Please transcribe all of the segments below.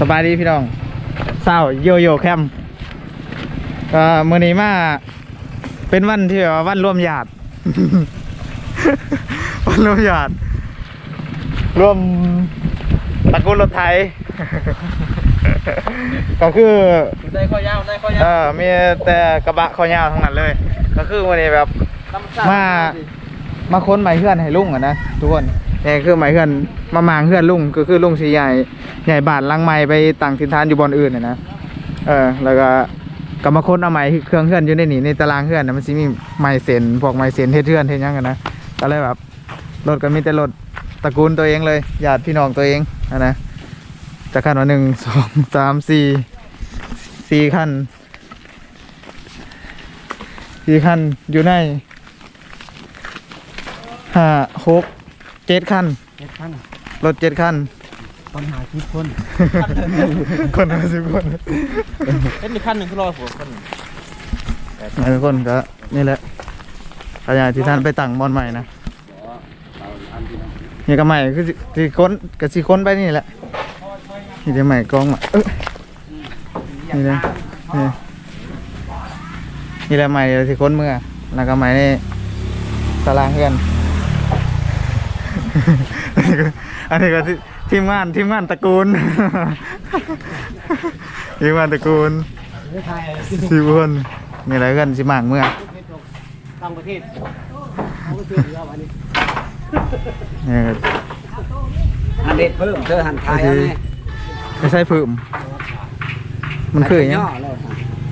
สบายดีพี่น้องเศร้าโยโย่แคมป์ก็มื้อนี้มาเป็นวันที่แบบว่าวันรวมญาติ วันรวมญาติรวมตระกูลรถไทย ก็คือได้ข้อยาวได้ข้อยาเอวอมีแต่กระบะคอยาวทั้งนั้นเลย ก็คือวันนี้แบบมามาค้นไม้เพื่อนให้ลุงอะนะทุกคน นี่คือไม้เพื่อนมามางเพื่อนลุงก็คือลุงสีใหญ่ใหญ่บาทลังไม้ไปต่างถิ่นฐานอยู่บอนอื่นนะนะเออแล้วก็ก็มาค้นเอาไม้เครื่องเพื่อนอยู่ในนี่ในตารางเพื่อนนะมันสิมีไม้เส้นพวกไม้เส้นเฮ็ดเพื่อนเฮ็ดหยังกันนะก็เลยแบบรถก็มีแต่รถตระกูลตัวเองเลยญาติพี่น้องตัวเองอะนะจะคันว่าหนึ่งสองสามสี่สี่คันสี่คันอยู่ในห้าหก เจ็ดคันเจ็ดพันรถเจ็ดคันคนหาคิดคนคนห้าสิบคนเอ็นมีขั้นหนึ่งคือรอหัวคนหลายคนก็นี่แหละขยายที่ท่านไปตั้งบอลใหม่นะนี่ก็ใหม่คือสิสิค้นกับสีค้นไปนี่แหละนี่เดี๋ยวใหม่กองมาเอ้ยนี่เลยนี่นี่แหละใหม่เดี๋ยวสิค้นเมื่อแล้วก็ใหม่นี่ตารางเพื่อน อันนี้ก็อันนี้ก็ที่ทีมงานทีมงานตระกูลทีมงานตระกูลไทยสิบคนนี่แหละกันสิมางเมื่อต่างประเทศเขาก็ซื้อเอาอันนี้นี่ก็อันเด็ดเพิ่มเธอหันทายเอาไงไม่ใช่ผืมมันคืออย่างย่เงี้อยเลย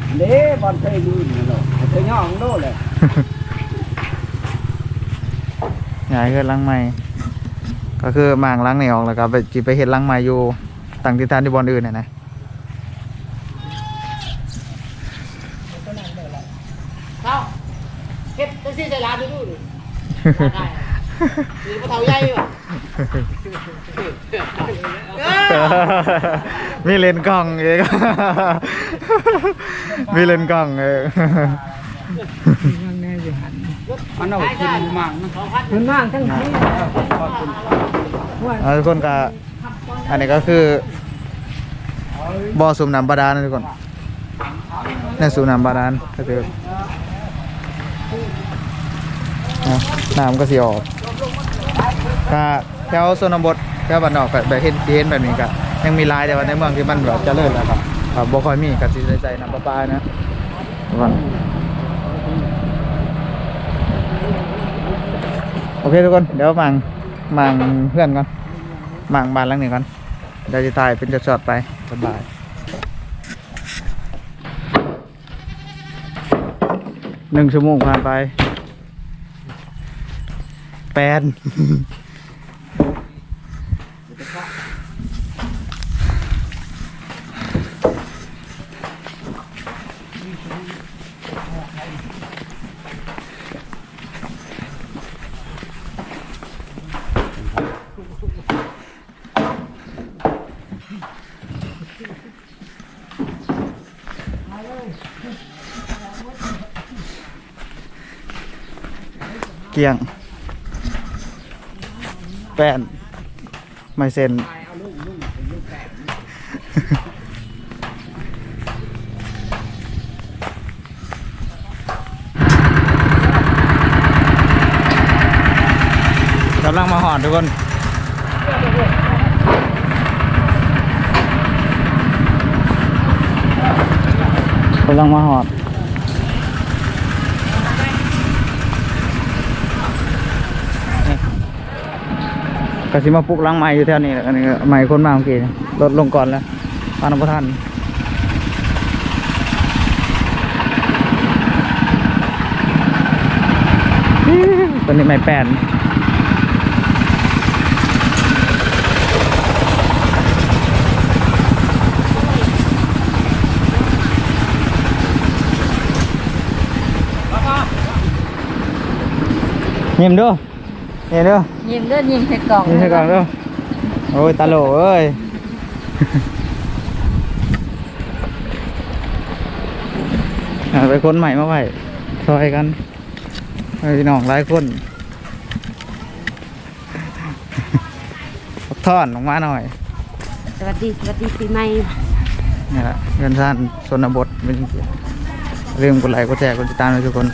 อันเด้บอลเคยดูนี่เลยเธอย่อของโลเลยย้ายเกิดลังใหม่ ก็คือมางลังนี่ออกแล้วก็ไปจิไปเห็ดลังใหม่อยู่ต่างทิศทางที่บอลอื่นน่ะนะเขาเฮ็ดจังซี่ใส่ร้านดูดูนี่ได้หรือบ่เท่าใหญ่ว่ะมีเลนส์กล้องเองมีเลนส์กล้องเองมันเอาขึ้นมั่งนะมันมากทั้งที่ เอาทุกคนก็อันนี้ก็คือบ่อสูบน้ำบาดาลนะทุกคนนี่สูบน้ำบาดาลก็คือน้ำก็สีออกก็แถวโซนบทแถวบ้านนอกก็แบบเห็นเห็นแบบนี้ก็ยังมีลายแต่ว่าในเมืองที่มันแบบเจริญแล้วครับครับบ่ค่อยมีก็สิได้ใช้น้ำประปานะทุกคนโอเคทุกคนเดี๋ยวมัง มังเพื่อนก่อนมังบ้านหลังนี้ก่อนเดี๋ยวจะถ่ายเป็นช็อตๆไปสบายหนึ่งชั่วโมงผ่านไปแปด เกี่ยง แปนไม่เซ็นกำลังมาหอดทุกคนกำลังมาหอด ก็สิมาปลุกล้างไม้อยู่แถวนี้แหละอันนี้ก็ไม้คนมาเมื่อกี้ลดลงก่อนแล้วปานประทันตัวนี้ไม้แปนเงียบดูเงีย บดูยิงเด้อยิงใส่กล่องนี่ใช่ก่อนเด้อโอ้ยตาโหลเอ้ยหาไปคนใหม่มาไว้ซอยกันให้พี่น้องหลายคนพักท่อนออกมาหน่อยสวัสดีสวัสดีปีใหม่นี่แหละเงินซ่านชนบทเป็นจริงๆเรื่องกดไลค์กดแชร์กดติดตามเลยทุกคน